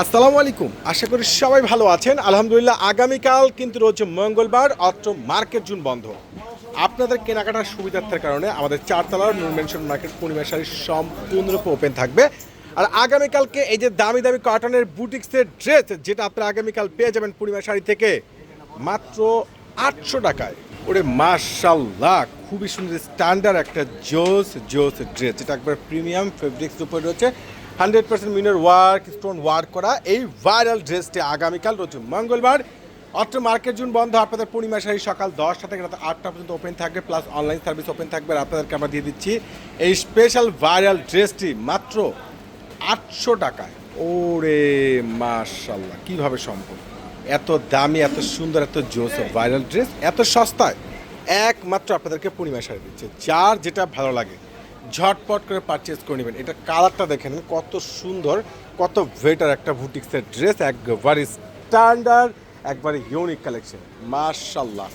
আসসালামু আলাইকুম। আশা করি সবাই ভালো আছেন। আলহামদুলিল্লাহ, আগামীকাল কিন্তু রয়েছে মঙ্গলবার, অত্র মার্কেট জুন বন্ধ। আপনাদের কেনাকাটার সুবিধার্থের কারণে আমাদের চারতলার নুন মেনশন মার্কেট পূর্ণিমা শাড়ি সম্পূর্ণরূপে ওপেন থাকবে। আর আগামীকালকে এই যে দামি দামি কটনের বুটিক্সের ড্রেস যেটা আপনারা আগামীকাল পেয়ে যাবেন পূর্ণিমা শাড়ি থেকে, মাত্র আটশো টাকায়। ওরে মার্শাল্লাহ খুবই সুন্দর স্ট্যান্ডার্ড একটা জোস জোস ড্রেস যেটা একবার প্রিমিয়াম ফেব্রিক্স উপরে রয়েছে। হান্ড্রেড পার্সেন্ট মিনের ওয়ার্ক, স্টোন ওয়ার্ক করা এই ভাইরাল ড্রেসটি আগামীকাল রয়েছে মঙ্গলবার, অত্র মার্কেট জুন বন্ধ, আপনাদের পূর্ণিমা শাড়ি সকাল দশটা থেকে রাত আটটা পর্যন্ত ওপেন থাকবে প্লাস অনলাইন সার্ভিস ওপেন থাকবে, আর আপনাদেরকে আমরা দিয়ে দিচ্ছি এই স্পেশাল ভাইরাল ড্রেসটি মাত্র আটশো টাকায়। ওরে মাশাল্লাহ কীভাবে সম্ভব? এত দামি, এত সুন্দর, এত জোস ভাইরাল ড্রেস এত সস্তায়। একমাত্র আপনাদেরকে পূর্ণিমা শাড়ি দিচ্ছে, যার যেটা ভালো লাগে। ঝটপট করে পারচেস করে নেবেন। এটা কালারটা দেখেন কত সুন্দর, কত ভেটার একটা বুটিক্সের ড্রেস একবারে স্ট্যান্ডার্ড একবারে ইউনিক কালেকশন মার্শাল্লাহ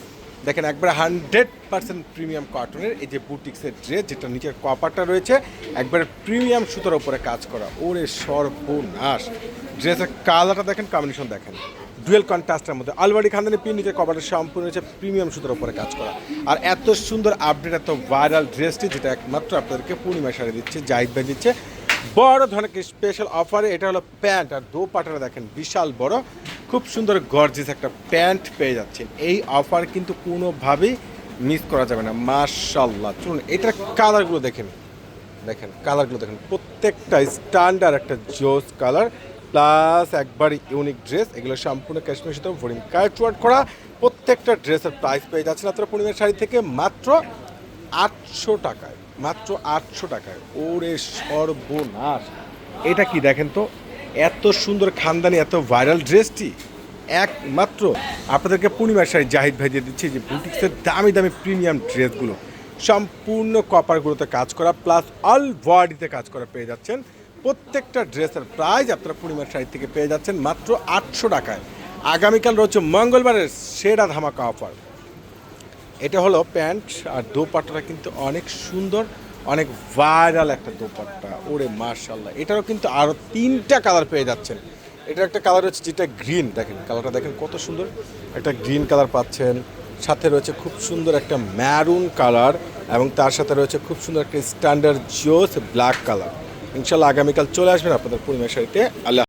দেখেন একবারে হান্ড্রেড পার্সেন্ট প্রিমিয়াম কটনের এই যে বুটিক্সের ড্রেস যেটা নিচের কপারটা রয়েছে, একবারে প্রিমিয়াম সুতোর ওপরে কাজ করা। ওরে সর্বনাশ! ড্রেসের কালারটা দেখেন কম্বিনেশন দেখেন। ডুয়েল কন্ট্রাস্টের মধ্যে। আলবাড়ি খানদানি, পিন নিচে কভারের সম্পূর্ণ হচ্ছে প্রিমিয়াম সুতোর উপরে কাজ করা। আর এত সুন্দর আপডেট এত ভাইরাল ড্রেসটি যেটা একমাত্র আপনাদেরকে পূর্ণিমা শাড়ি দিচ্ছে, জাহিদ ভাই দিচ্ছে। বড় ধরনের স্পেশাল অফারে এটা হলো প্যান্ট। আর দো পাটারা দেখেন, বিশাল বড়। খুব সুন্দর গর্জিস একটা প্যান্ট পেয়ে যাচ্ছেন। এই অফার কিন্তু কোনোভাবেই মিস করা যাবে না। মার্শাল্লাহ চলুন, এটার কালারগুলো দেখেন। দেখেন কালারগুলো দেখেন। প্রত্যেকটা স্ট্যান্ডার্ড একটা জোস কালার প্লাস একবার ইউনিক ড্রেস, এগুলো সম্পূর্ণ কাশ্মীর সাথে ভরিং কার্ট ওয়ার্ক করা, প্রত্যেকটা ড্রেসের প্রাইস পেয়ে যাচ্ছেন আপনারা পূর্ণিমার শাড়ি থেকে মাত্র আটশো টাকায়, মাত্র আটশো টাকায়। ওরে সর্বনাশ। এটা কি দেখেন তো, এত সুন্দর খানদানি, এত ভাইরাল ড্রেসটি, একমাত্র আপনাদেরকে পূর্ণিমার শাড়ি জাহিদ ভাই দিয়ে দিচ্ছে, যে বুটিক্সের দামি দামি প্রিমিয়াম ড্রেসগুলো, সম্পূর্ণ কপারগুলোতে কাজ করা প্লাস অল বডিতে কাজ করা পেয়ে যাচ্ছেন। প্রত্যেকটা ড্রেসের প্রাইস আপনারা পূর্ণিমার শাড়ি থেকে পেয়ে যাচ্ছেন মাত্র আটশো টাকায়। আগামীকাল রয়েছে মঙ্গলবারের সেরা ধামাকা অফার এটা হলো প্যান্ট আর দোপাট্টাটা কিন্তু অনেক সুন্দর, অনেক ভাইরাল একটা দোপাট্টা। ওরে মার্শাল্লাহ এটারও কিন্তু আরও তিনটা কালার পেয়ে যাচ্ছেন। এটা একটা কালার হচ্ছে যেটা গ্রিন দেখেন কালারটা দেখেন কত সুন্দর। একটা গ্রিন কালার পাচ্ছেন, সাথে রয়েছে খুব সুন্দর একটা ম্যারুন কালার এবং তার সাথে রয়েছে খুব সুন্দর একটা স্ট্যান্ডার্ড জোস ব্ল্যাক কালার ইনশাল্লাহ আগামীকাল চলে আসবেন আপনাদের পূর্ণিমা শাড়িতে। আল্লাহ